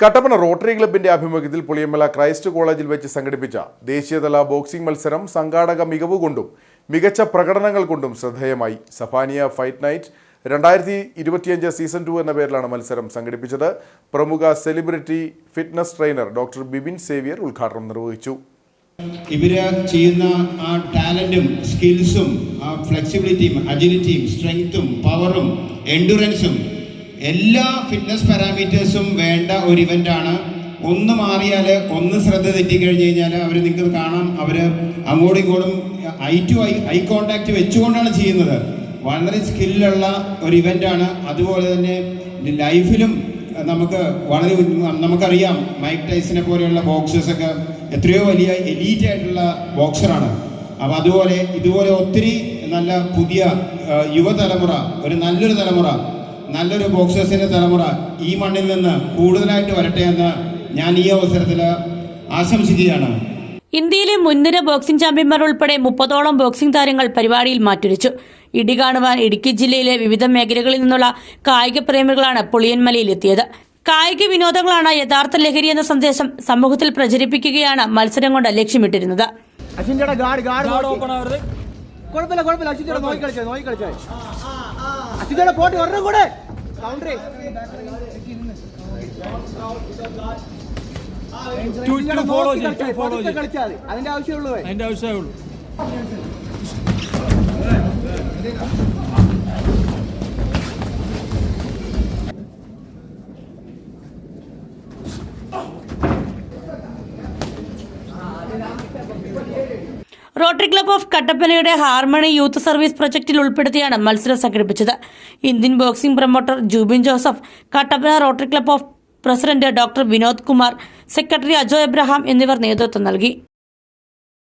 Kattappana rotary ക്ലബിന്റെ ആഭിമുഖ്യത്തിൽ Puliyamala Christ കോളേജിൽ വെച്ച് സംഘടിപ്പിച്ച ദേശീയതല ബോക്സിംഗ് മത്സരം സംഘാടക മികവ് കൊണ്ടും മികച്ച പ്രകടനങ്ങൾ കൊണ്ടും ശ്രദ്ധേയമായി. സഫാനിയ ഫൈറ്റ് നൈറ്റ് രണ്ടായിരത്തി ഇരുപത്തിയഞ്ച് സീസൺ ടു എന്ന പേരിലാണ് മത്സരം സംഘടിപ്പിച്ചത്. പ്രമുഖ celebrity fitness trainer doctor Bibin Xavier ഉദ്ഘാടനം നിർവഹിച്ചു. ഇവർ ചെയ്യുന്ന ആ ടാലന്റും സ്കിൽസും ആ ഫ്ലെക്സിബിലിറ്റിയും അജിലിറ്റിയും സ്ട്രെങ്ത്തും പവറും എൻഡുറൻസും എല്ലാ ഫിറ്റ്നസ് പാരാമീറ്റേഴ്സും വേണ്ട ഒരു ഇവന്റ് ആണ്. ഒന്ന് മാറിയാൽ ഒന്ന് ശ്രദ്ധ തെറ്റിക്കഴിഞ്ഞ് കഴിഞ്ഞാൽ അവർ നിങ്ങൾക്ക് കാണാം. അവർ അങ്ങോട്ടും ഇങ്ങോട്ടും eye to eye eye contact വെച്ചുകൊണ്ടാണ് ചെയ്യുന്നത്. വളരെ സ്കില്ലുള്ള ഒരു ഇവന്റ് ആണ്. അതുപോലെ തന്നെ ലൈഫിലും നമുക്ക് വളരെ നമുക്കറിയാം മൈക്ക് ടൈസിനെ പോലെയുള്ള ബോക്സേഴ്സൊക്കെ എത്രയോ വലിയ എലീറ്റ് ആയിട്ടുള്ള ബോക്സറാണ് അപ്പോൾ അതുപോലെ ഇതുപോലെ ഒത്തിരി നല്ല പുതിയ യുവതലമുറ ഒരു നല്ലൊരു തലമുറ നല്ലൊരു ബോക്സേഴ്സിന്റെ തലമുറ ഈ മണ്ണിൽ നിന്ന് കൂടുതലായിട്ട് വരട്ടെ എന്ന് ഞാൻ ഈ അവസരത്തിൽ ആശംസിക്കുകയാണ്. ഇന്ത്യയിലെ മുൻനിര ബോക്സിംഗ് ചാമ്പ്യന്മാർ ഉൾപ്പെടെ മുപ്പതോളം ബോക്സിംഗ് താരങ്ങൾ പരിപാടിയിൽ മാറ്റുരച്ചു. ഇടി കാണുവാൻ ഇടുക്കി ജില്ലയിലെ വിവിധ മേഖലകളിൽ നിന്നുള്ള കായിക പ്രേമികളാണ് പുളിയൻമലയിലെത്തിയത് കായിക വിനോദങ്ങളാണ് യഥാർത്ഥ ലഹരി എന്ന സന്ദേശം സമൂഹത്തിൽ പ്രചരിപ്പിക്കുകയാണ് മത്സരം കൊണ്ട് ലക്ഷ്യമിട്ടിരുന്നത്. അശ്വിന്റെ ഗാർഡ് ഗാർഡ് ഗാർഡ് ഓപ്പൺ ആവരുത്. കുഴപ്പമില്ല കുഴപ്പമില്ല. നോക്കി കളിച്ചേ നോക്കി കളിച്ചേ. അശ്വിന്റെ പോട്ടി ഒരെണ്ണം കൂടെ. ചെയ്യും കളിച്ചാൽ മതി അതിന്റെ ആവശ്യമുള്ളൂ അതിന്റെ ആവശ്യമേ ഉള്ളൂ റോട്ടറി ക്ലബ്ബ് ഓഫ് കട്ടപ്പനയുടെ ഹാർമണി യൂത്ത് സർവീസ് പ്രൊജക്ടിൽ ഉൾപ്പെടുത്തിയാണ് മത്സരം സംഘടിപ്പിച്ചത്. Indian boxing promoter Jubin Joseph Kattappana rotary club of president doctor Vinod Kumar secretary Ajo Abraham എന്നിവർ നേതൃത്വം നൽകി.